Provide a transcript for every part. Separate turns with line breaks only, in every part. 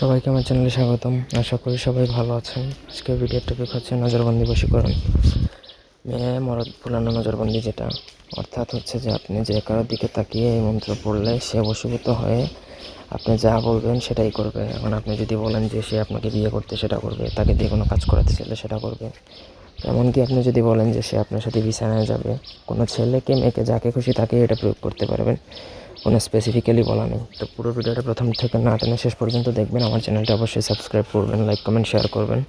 সবাইকে আমার চ্যানেলে স্বাগতম। আশা করি সবাই ভালো আছেন। আজকে ভিডিওর টপিক হচ্ছে নজরবন্দি বশীকরণ। মেয়ে মরদ পুরানো নজরবন্দি যেটা। অর্থাৎ হচ্ছে যে আপনি যে কারোর দিকে তাকিয়ে এই মন্ত্র পড়লে সে বশীভূত হয়ে আপনি যা বলবেন সেটাই করবে। এখন আপনি যদি বলেন যে সে আপনাকে বিয়ে করতে সেটা করবে, তাকে দিয়ে কোনো কাজ করাতে চাইলে সেটা করবে। এমনকি আপনি যদি বলেন যে সে আপনার সাথে বিছানায় যাবে, কোনো ছেলেকে, মেয়েকে যাকে খুশি তাকে এটা প্রয়োগ করতে পারবেন। কোনো স্পেসিফিক্যালি বলা নেই। তো পুরো ভিডিওটা প্রথম থেকে না টেনে শেষ পর্যন্ত দেখবেন। আমার চ্যানেলটা অবশ্যই সাবস্ক্রাইব করবেন লাইক কমেন্ট শেয়ার করবেন।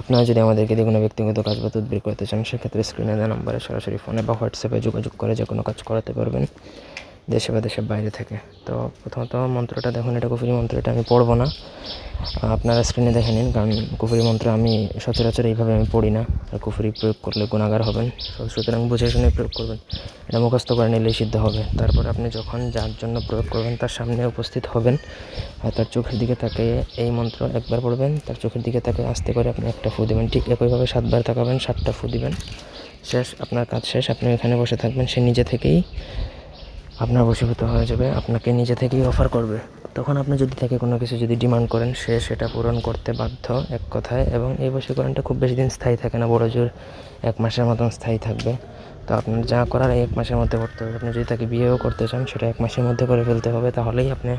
আপনারা যদি আমাদেরকে দিয়ে কোনো ব্যক্তিগত কাজ বা তদবির করতে চান, সেক্ষেত্রে স্ক্রিনে দেওয়া নাম্বারে সরাসরি ফোনে বা হোয়াটসঅ্যাপে যোগাযোগ করে যে কোনো কাজ করাতে পারবেন। দেশে বা দেশের বাইরে থেকে। তো প্রথমত মন্ত্রটা দেখুন, এটা কুফুরি মন্ত্র, এটা আমি পড়ব না। আপনারা স্ক্রিনে দেখে নিন, কারণ কুফুরি মন্ত্র আমি সচরাচর এইভাবে আমি পড়ি না। আর কুফুরি প্রয়োগ করলে গুণাগার হবেন। সুতরাং বুঝে শুনে প্রয়োগ করবেন। এটা মুখস্থ করে নিলেই সিদ্ধ হবে। তারপর আপনি যখন যার জন্য প্রয়োগ করবেন, তার সামনে উপস্থিত হবেন। আর তার চোখের দিকে তাকে এই মন্ত্র একবার পড়বেন। তার চোখের দিকে তাকে আস্তে করে আপনি একটা ফু দেবেন। ঠিক একইভাবে সাতবার তাকাবেন, সাতটা ফু দিবেন। শেষ, আপনার কাজ শেষ। আপনি এখানে বসে থাকবেন। সে নিজে থেকেই আপনার বশীভূত হয়ে যাবে, আপনাকে নিজে থেকেই অফার করবে। তখন আপনি যদি থেকে কোনো কিছু যদি ডিমান্ড করেন, সে সেটা পূরণ করতে বাধ্য এক কথায় এবং এই বশীকরণটা খুব বেশি দিন স্থায়ী থাকে না, বড় জোর এক মাসের মতন স্থায়ী থাকবে। তো আপনার যা করার এক মাসের মধ্যে করতে হবে। আপনি যদি তাকে বিয়েও করতে চান, সেটা এক মাসের মধ্যে করে ফেলতে হবে। তাহলেই আপনি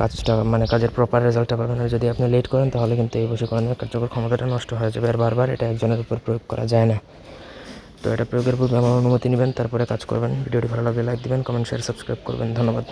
কাজটা মানে কাজের প্রপার রেজাল্টটা পাবেন। আর যদি আপনি লেট করেন, তাহলে কিন্তু এই বশীকরণের কার্যকর ক্ষমতাটা নষ্ট হয়ে যাবে। আর বারবার এটা একজনের উপর প্রয়োগ করা যায় না। তো এটা প্রয়োগের পূর্বে আমার অনুমতি নেবেন, তারপরে কাজ করবেন। ভিডিওটি ভালো লাগলে লাইক দেবেন কমেন্ট শেয়ার সাবস্ক্রাইব করবেন। ধন্যবাদ।